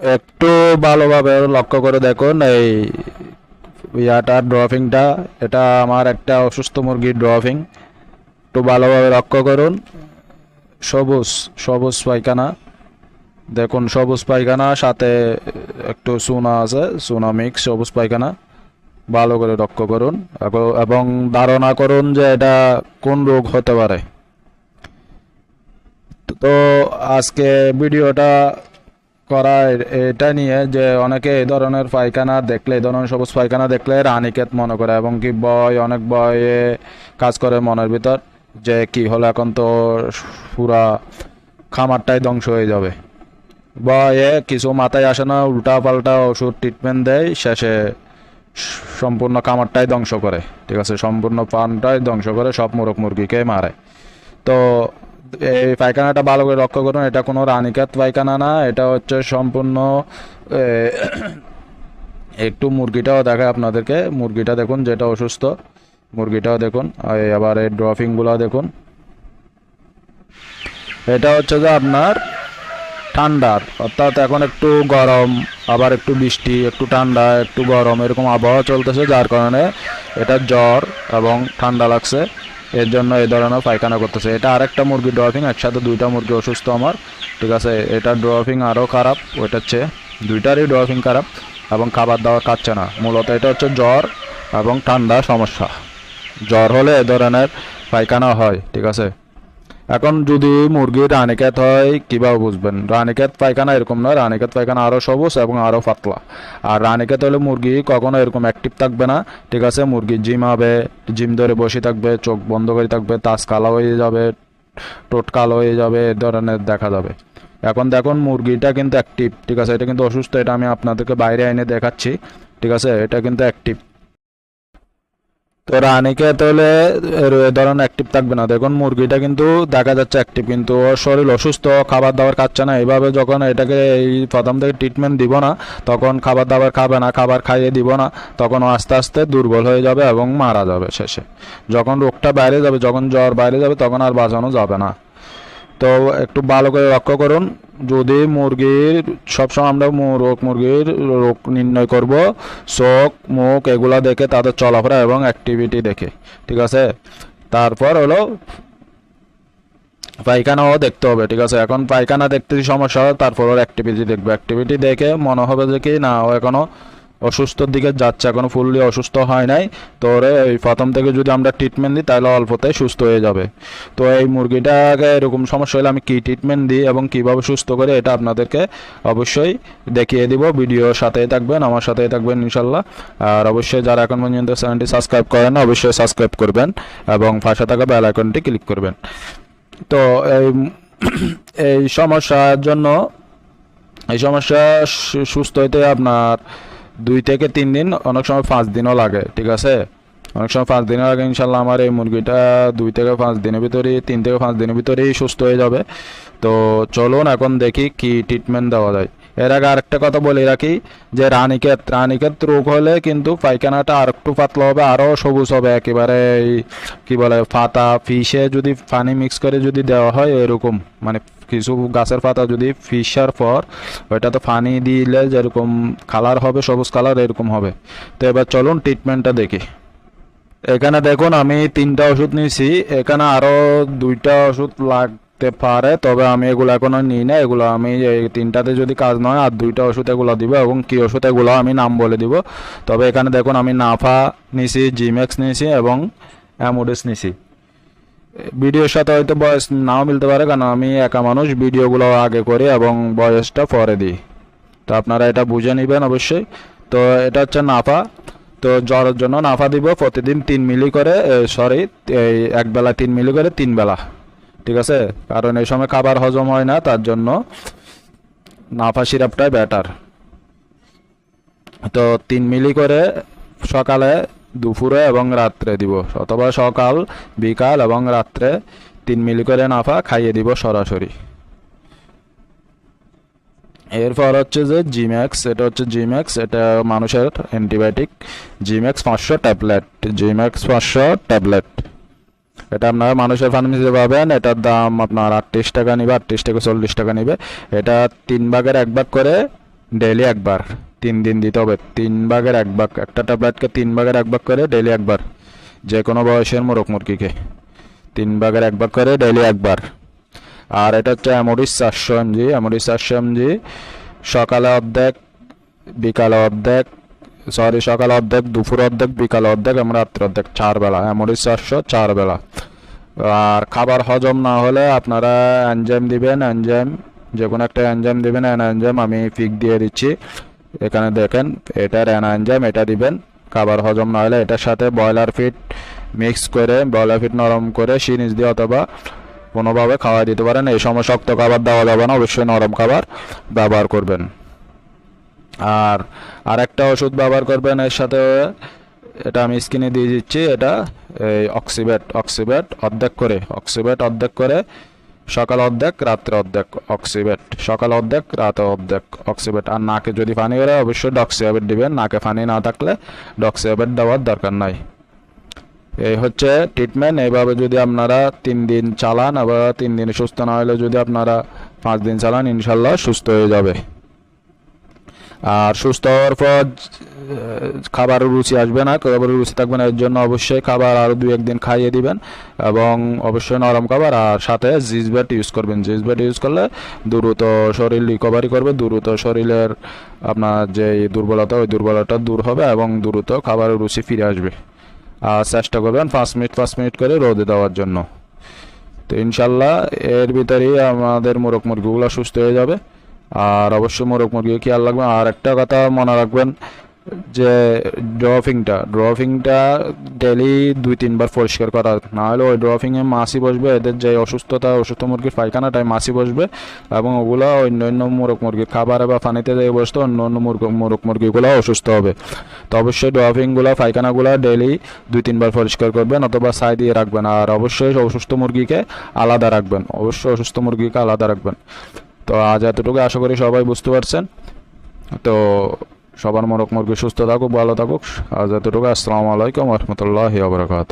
একটু ভালোভাবে লক্ষ্য করে দেখুন, এই ইয়াটার ড্রফিংটা এটা আমার একটা অসুস্থ মুরগির ড্রফিং একটু ভালোভাবে লক্ষ্য করুন। সবুজ সবুজ পায়খানা। দেখুন, সবুজ পায়খানা, সাথে একটু চুনা আছে, চুনা মিক্স সবুজ পায়খানা। ভালো করে লক্ষ্য করুন। এবং ধারণা করুন যে এটা কোন রোগ হতে পারে। তো আজকে ভিডিওটা করা এটা নিয়ে যে অনেকে এই ধরনের পায়খানা দেখলে, এই ধরনের সবুজ পায়খানা দেখলে রানিকেত মনে করে এবং কি বয়, অনেক বয়ে কাজ করে মনের ভিতর যে কি হলো, এখন তো পুরা খামারটাই ধ্বংস হয়ে যাবে। বয়ে কিছু মাথায় আসে না উল্টা পাল্টা ওষুধ ট্রিটমেন্ট দেয়, শেষে সম্পূর্ণ খামারটাই ধ্বংস করে। ঠিক আছে, সম্পূর্ণ পানটাই ধ্বংস করে, সব মুরগ মুরগিকে মারে। তো এই পায়খানাটা ভালো করে লক্ষ্য করুন, এটা কোনো রানিকাত পায়খানা না, এটা হচ্ছে সম্পূর্ণ একটু মুরগিটাও দেখায় আপনাদেরকে, মুরগিটা দেখুন যেটা অসুস্থ, মুরগিটাও দেখুন আবার এই ড্রফিংগুলো দেখুন। এটা হচ্ছে যে আপনার ঠান্ডার, অর্থাৎ এখন একটু গরম, আবার একটু বৃষ্টি, একটু ঠান্ডা, একটু গরম, এরকম আবহাওয়া চলতেছে, যার কারণে এটা জ্বর এবং ঠান্ডা লাগছে। এর জন্য এই ধরনের পায়খানা করতেছে। এটা আরেকটা মুরগি ড্রপিং একসাথে দুইটা মুরগি অসুস্থ আমার। ঠিক আছে, এটা ড্রপিং আরও খারাপ ওইটার চেয়ে দুইটারই ড্রপিং খারাপ এবং খাবার দাবার কাটছে না। মূলত এটা হচ্ছে জ্বর এবং ঠান্ডা সমস্যা। জ্বর হলে এ ধরনের পায়খানা হয়, ঠিক আছে? এখন যদি মুরগির রানিকেত হয়, কীভাবে বুঝবেন? রানিকেত পায়খানা এরকম নয়। রানিকেত পায়খানা আরও সবুজ এবং আরও পাতলা। আর রানিকেত হলে মুরগি কখনো এরকম অ্যাক্টিভ থাকবে না। ঠিক আছে, মুরগি জিম হবে জিম ধরে বসে থাকবে, চোখ বন্ধ করে থাকবে, তাস কালো হয়ে যাবে টোট কালো হয়ে যাবে, এ ধরনের দেখা যাবে। এখন দেখুন, মুরগিটা কিন্তু অ্যাক্টিভ ঠিক আছে, এটা কিন্তু অসুস্থ, এটা আমি আপনাদেরকে বাইরে এনে দেখাচ্ছি। ঠিক আছে, এটা কিন্তু অ্যাক্টিভ তো রানীকে তাহলে ধরেন অ্যাক্টিভ থাকবে না। দেখুন, মুরগিটা কিন্তু দেখা যাচ্ছে অ্যাক্টিভ কিন্তু ওর শরীর অসুস্থ, খাবার দাবার খাচ্ছে না। এইভাবে যখন এটাকে এই প্রথম থেকে ট্রিটমেন্ট দিব না, তখন খাবার দাবার খাবে না, খাবার খাইয়ে দিব না, তখন আস্তে আস্তে দুর্বল হয়ে যাবে এবং মারা যাবে শেষে। যখন রোগটা বাইরে যাবে, যখন জ্বর বাইরে যাবে, তখন আর বাঁচানো যাবে না। তো একটু ভালো করে লক্ষ্য করুন। যদি মুরগির, সবসময় আমরা রোগ মুরগির রোগ নির্ণয় করব, চোখ, মুখ এগুলা দেখে তাদের চলাফেরা এবং অ্যাক্টিভিটি দেখে, ঠিক আছে? তারপর হলো পায়খানাও দেখতে হবে, ঠিক আছে? এখন পায়খানা দেখতে সমস্যা হয়, তারপর ওর অ্যাক্টিভিটি দেখবে। অ্যাক্টিভিটি দেখে মনে হবে যে কি না, ও এখনও অসুস্থর দিকে যাচ্ছে। এখনও ফুললি অসুস্থ হয় নাই। তো ওরে এই প্রথম থেকে যদি আমরা ট্রিটমেন্ট দিই, তাহলে অল্পতেই সুস্থ হয়ে যাবে। তো এই মুরগিটাকে এরকম সমস্যা হলে আমি কী ট্রিটমেন্ট দিই এবং কীভাবে সুস্থ করে, এটা আপনাদেরকে অবশ্যই দেখিয়ে দিব। ভিডিওর সাথেই থাকবেন, আমার সাথেই থাকবেন ইনশাল্লাহ আর অবশ্যই যারা এখন পর্যন্ত চ্যানেলটি সাবস্ক্রাইব করেন অবশ্যই সাবস্ক্রাইব করবেন এবং পাশে থাকা বেল আইকনটি ক্লিক করবেন। তো এই এই সমস্যার জন্য, এই সমস্যা সুস্থ হইতে আপনার দুই থেকে তিন দিন, অনেক সময় পাঁচ দিনও লাগে, ঠিক আছে? অনেক সময় পাঁচ দিনের আগে ইনশাল্লাহ আমার এই মুরগিটা দুই থেকে পাঁচ দিনের ভিতরেই, তিন থেকে পাঁচ দিনের ভিতরেই সুস্থ হয়ে যাবে। তো চলুন এখন দেখি কি ট্রিটমেন্ট দেওয়া যায়। এর আগে আরেকটা কথা বলে রাখি, যে রানীক্ষেত রানীক্ষেত রোগ হলে কিন্তু পায়খানাটা আর একটু পাতলা হবে আরও সবুজ হবে, একেবারে এই কি বলে পাতা ফিশে যদি পানি মিক্স করে যদি দেওয়া হয়, এরকম মানে কিছু গাছের পাতা যদি ফিশার পর, ওইটা তো পানি দিলে যেরকম কালার হবে, সবুজ কালার এরকম হবে। তো এবার চলুন ট্রিটমেন্টটা দেখি। এখানে দেখুন, আমি তিনটা ওষুধ নিয়েছি। এখানে আরও দুইটা ওষুধ লাগতে পারে, তবে আমি এগুলো এখনও নিই না। এগুলো আমি এই তিনটাতে যদি কাজ নয়, আর দুইটা ওষুধ এগুলো দিব এবং কি ওষুধ এগুলো আমি নাম বলে দিব। তবে এখানে দেখুন, আমি নাফা নিছি জিমেক্স নিছি এবং অ্যামোডিস নিছি ভিডিওর সাথে হয়তো বয়স নাও মিলতে পারে, কারণ আমি একা মানুষ, ভিডিওগুলো আগে করি এবং বয়সটা পরে দিই। তো আপনারা এটা বুঝে নেবেন অবশ্যই। তো এটা হচ্ছে নাফা। তো জ্বরের জন্য নাফা দিব প্রতিদিন তিন মিলি করে সরি এক বেলা তিন মিলি করে তিন বেলা। ঠিক আছে? কারণ এই সময় খাবার হজম হয় না, তার জন্য নাফা সিরাপটাই বেটার তো তিন মিলি করে সকালে দুপুরে এবং রাত্রে দিব অথবা সকাল, বিকাল এবং রাত্রে তিন মিলি করে নাফা খাইয়ে দিব সরাসরি। এরপর হচ্ছে যে জিম্যাক্স এটা হচ্ছে জিম্যাক্স এটা মানুষের অ্যান্টিবায়োটিক। জিম্যাক্স পাঁচশো ট্যাবলেট জিম্যাক্স পাঁচশো ট্যাবলেট। এটা আপনারা মানুষের ফার্মেসিতে পাবেন, এটার দাম আপনার আটত্রিশ টাকা নিবে, আটত্রিশ থেকে চল্লিশ টাকা নিবে। এটা তিন ভাগের এক ভাগ করে ডেইলি একবার। তিন দিন দিতে হবে। তিন ভাগের এক ভাগ। একটা ট্যাবলেটকে তিন ভাগের এক ভাগ করে ডেলি একবার। যে কোনো বয়সের মোরগ মুরগিকে। তিন ভাগের এক ভাগ করে ডেলি একবার। আর এটা হচ্ছে অ্যামোডিস চারশো এমজি অ্যামোডিস চারশো এমজি সকালে অর্ধেক, বিকালে অর্ধেক সরি সকালে অর্ধেক, দুপুর অর্ধেক, বিকালে অর্ধেক, এবং রাত্রে অর্ধেক, চার বেলা। অ্যামোডিস চারশো চার বেলা। আর খাবার হজম না হলে আপনারা এনজাইম দিবেন এনজাইম যে কোনো একটা এনজাইম দিবেন এনজাইম আমি ফিক দিয়ে দিচ্ছি। এখানে দেখেন এটার এনজাইম এটা দিবেন। খাবার হজম না হলে এটার সাথে ব্রয়লার ফিট মিক্স করে, ব্রয়লার ফিট নরম করে সিরিজ দিয়ে অথবা কোনোভাবে খাওয়া দিতে পারেন। এই সময় শক্ত খাবার দেওয়া যাবে না, অবশ্যই নরম খাবার ব্যবহার করবেন। আর আরেকটা ওষুধ ব্যবহার করবেন, এর সাথে এটা আমি স্কিনে দিয়ে দিচ্ছি, এটা এই অক্সিবেট অক্সিবেট অর্ধেক করে, অক্সিবেট অর্ধেক করে সকাল অর্ধেক, রাত্রে অর্ধেক অক্সিবেট সকাল অর্ধেক, রাতে অর্ধেক অক্সিবেট আর নাকে যদি পানি বেরোয়, অবশ্যই ডক্সিয়াবেট দিবেন। নাকে পানি না থাকলে ডক্সিয়াবেট দেওয়ার দরকার নাই। এই হচ্ছে ট্রিটমেন্ট এইভাবে যদি আপনারা তিন দিন চালান, আবার তিন দিন সুস্থ না হলে যদি আপনারা পাঁচ দিন চালান, ইনশাল্লাহ সুস্থ হয়ে যাবে। আর সুস্থ হওয়ার পর খাবারের রুচি আসবে না, খাবারের রুচি থাকবে না, এর জন্য অবশ্যই খাবার আরও দু একদিন খাইয়ে দিবেন এবং অবশ্যই নরম খাবার আর সাথে জিজবেট ইউজ করবেন। জিজবেট ইউজ করলে দ্রুত শরীর রিকভারি করবে, দ্রুত শরীরের আপনার যে দুর্বলতা, ওই দুর্বলতা দূর হবে এবং দ্রুত খাবারের রুচি ফিরে আসবে। আর চেষ্টা করবেন পাঁচ মিনিট পাঁচ মিনিট করে রোদে দেওয়ার জন্য। তো ইনশাল্লাহ এর ভিতরেই আমাদের মোরগ মুরগিগুলো সুস্থ হয়ে যাবে। আর অবশ্যই মোরগ মুরগি, খেয়াল রাখবেন। আর একটা কথা মনে রাখবেন, যে ড্রফিংটা ড্রফিংটা ডেলি দুই, তিনবার পরিষ্কার করা। না হলে ওই ড্রফিংয়ে মাছি বসবে, এদের যে অসুস্থতা, অসুস্থ মুরগির পায়খানাটায় মাছি বসবে, এবং ওগুলো অন্য অন্য মোরগ মুরগির খাবারে বা পানিতে দিয়ে বসতে অন্য অন্য মুরগ মোরগ মুরগিগুলো অসুস্থ হবে। তো অবশ্যই ড্রফিংগুলো পায়খানাগুলো ডেলি দুই, তিনবার পরিষ্কার করবেন, অথবা সাই দিয়ে রাখবেন। আর অবশ্যই অসুস্থ মুরগিকে আলাদা রাখবেন। অবশ্যই অসুস্থ মুরগিকে আলাদা রাখবেন। তো আজ এতটুকু আশা করি সবাই বুঝতে পারছেন। তো সবার মরক মুরগি সুস্থ থাকুক, ভালো থাকুক। আজ এতটুকু। আসসালামু আলাইকুম রহমতুল্লাহ বারকাত